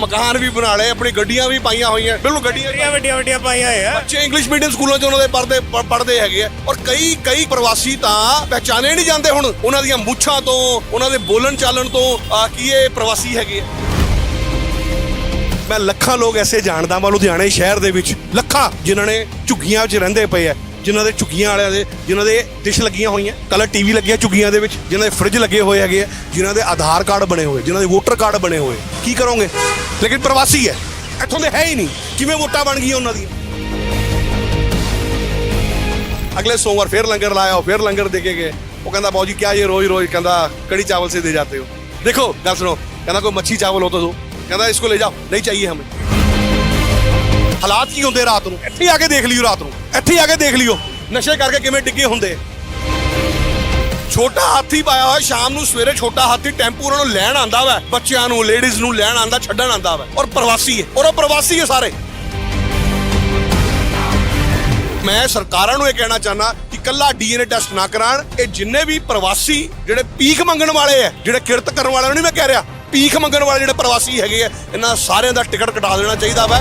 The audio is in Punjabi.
ਮਕਾਨ ਵੀ ਬਣਾ ਲਏ ਆਪਣੀ ਗੱਡੀਆਂ ਵੀ ਪਾਈਆਂ ਹੋਈਆਂ। ਬਿਲਕੁਲ ਗੱਡੀਆਂ ਵੱਡੀਆਂ ਵੱਡੀਆਂ ਵੱਡੀਆਂ ਪਾਈਆਂ ਆ ਬੱਚੇ ਇੰਗਲਿਸ਼ ਮੀਡੀਅਮ ਸਕੂਲਾਂ 'ਚ ਉਹਨਾਂ ਦੇ ਪੜ੍ਹਦੇ ਪ- ਪੜ੍ਹਦੇ ਹੈਗੇ ਆ। ਔਰ ਕਈ ਕਈ ਪ੍ਰਵਾਸੀ ਤਾਂ ਪਹਿਚਾਨੇ ਨਹੀਂ ਜਾਂਦੇ ਹੁਣ। ਉਹਨਾਂ ਦੀਆਂ ਮੁੱਛਾਂ ਤੋਂ ਉਹਨਾਂ ਦੇ ਬੋਲਣ ਚਾਲਣ ਤੋਂ ਆ ਕੀ ਇਹ ਪ੍ਰਵਾਸੀ ਹੈਗੇ ਆ? ਮੈਂ ਲੱਖਾਂ ਲੋਕ ਐਸੇ ਜਾਣਦਾ ਮੈਂ ਲੁਧਿਆਣੇ ਸ਼ਹਿਰ ਦੇ ਵਿੱਚ ਲੱਖਾਂ ਜਿਨ੍ਹਾਂ ਨੇ ਝੁੱਗੀਆਂ 'ਚ ਰਹਿੰਦੇ ਪਏ ਆ। ਜਿਨ੍ਹਾਂ ਦੇ ਝੁੱਗੀਆਂ ਵਾਲਿਆਂ ਦੇ, ਜਿਨ੍ਹਾਂ ਦੇ ਡਿਸ਼ ਲੱਗੀਆਂ ਹੋਈਆਂ ਕਲਰ ਟੀਵੀ ਲੱਗੀਆਂ ਝੁੱਗੀਆਂ ਦੇ ਵਿੱਚ, ਜਿਨ੍ਹਾਂ ਦੇ ਫ੍ਰਿਜ ਲੱਗੇ ਹੋਏ ਹੈਗੇ ਜਿਨ੍ਹਾਂ ਦੇ ਆਧਾਰ ਕਾਰਡ ਬਣੇ ਹੋਏ, ਜਿਨ੍ਹਾਂ ਦੇ ਵੋਟਰ ਕਾਰਡ ਬਣੇ ਹੋਏ, ਕੀ ਕਰੋਗੇ? ਲੇਕਿਨ ਪ੍ਰਵਾਸੀ ਹੈ, ਇੱਥੋਂ ਦੇ ਹੈ ਹੀ ਨਹੀਂ, ਕਿਵੇਂ ਵੋਟਾਂ ਬਣ ਗਈਆਂ ਉਹਨਾਂ ਦੀਆਂ? ਅਗਲੇ ਸੋਮਵਾਰ ਫੇਰ ਲੰਗਰ ਲਾਇਆ ਉਹ ਫੇਰ ਲੰਗਰ ਦੇ ਕੇ ਗਏ, ਉਹ ਕਹਿੰਦਾ ਬਾਉ ਜੀ, ਕਿਆ ਇਹ ਰੋਜ਼ ਰੋਜ਼? ਕਹਿੰਦਾ, ਕੜੀ ਚਾਵਲ ਸੇ ਦੇ ਜਾਤੇ ਹੋ। ਦੇਖੋ, ਗੱਲ ਸੁਣੋ, ਕਹਿੰਦਾ, ਕੋਈ ਮੱਛੀ ਚਾਵਲ ਹੋ ਤਾਂ ਦੋ। ਕਹਿੰਦਾ ਇਸਕੋ ਲੈ ਜਾਓ, ਨਹੀਂ ਚਾਹੀਏ ਹਮੇ। ਹਾਲਾਤ ਕੀ ਹੁੰਦੇ ਰਾਤ ਨੂੰ? ਇੱਥੇ ਆ ਕੇ ਦੇਖ ਲਿਓ ਰਾਤ ਨੂੰ। ਇੱਥੇ ਆ ਕੇ ਦੇਖ ਲਿਓ, ਨਸ਼ੇ ਕਰਕੇ ਕਿਵੇਂ ਡਿੱਗੇ ਹੁੰਦੇ। ਛੋਟਾ ਹਾਥੀ ਪਾਇਆ ਹੋਇਆ, ਸ਼ਾਮ ਨੂੰ ਸਵੇਰੇ ਛੋਟਾ ਹਾਥੀ ਟੈਂਪੂ ਉਹਨਾਂ ਨੂੰ ਲੈਣ ਆਂਦਾ ਵਾ। ਬੱਚਿਆਂ ਨੂੰ ਲੇਡੀਜ਼ ਨੂੰ ਲੈਣ ਆਂਦਾ, ਛੱਡਣ ਆਂਦਾ ਵਾ। ਔਰ ਪ੍ਰਵਾਸੀ ਹੈ, ਔਰ ਉਹ ਪ੍ਰਵਾਸੀ ਹੈ ਸਾਰੇ। ਮੈਂ ਸਰਕਾਰਾਂ ਨੂੰ ਇਹ ਕਹਿਣਾ ਚਾਹਨਾ ਕਿ ਕੱਲਾ ਡੀਐਨਏ ਟੈਸਟ ਨਾ ਕਰਾਣ, ਇਹ ਜਿੰਨੇ ਵੀ ਪ੍ਰਵਾਸੀ ਜਿਹੜੇ ਪੀਖ ਮੰਗਣ ਵਾਲੇ ਆ, ਜਿਹੜੇ ਕਿਰਤ ਕਰਨ ਵਾਲੇ ਨੂੰ ਨਹੀਂ ਮੈਂ ਕਹਿ ਰਿਹਾ ਪੀਖ ਮੰਗਣ ਵਾਲੇ ਜਿਹੜੇ ਪ੍ਰਵਾਸੀ ਹੈਗੇ ਆ, ਇਹਨਾਂ ਸਾਰਿਆਂ ਦਾ ਟਿਕਟ ਕਟਾ ਦੇਣਾ ਚਾਹੀਦਾ ਵਾ।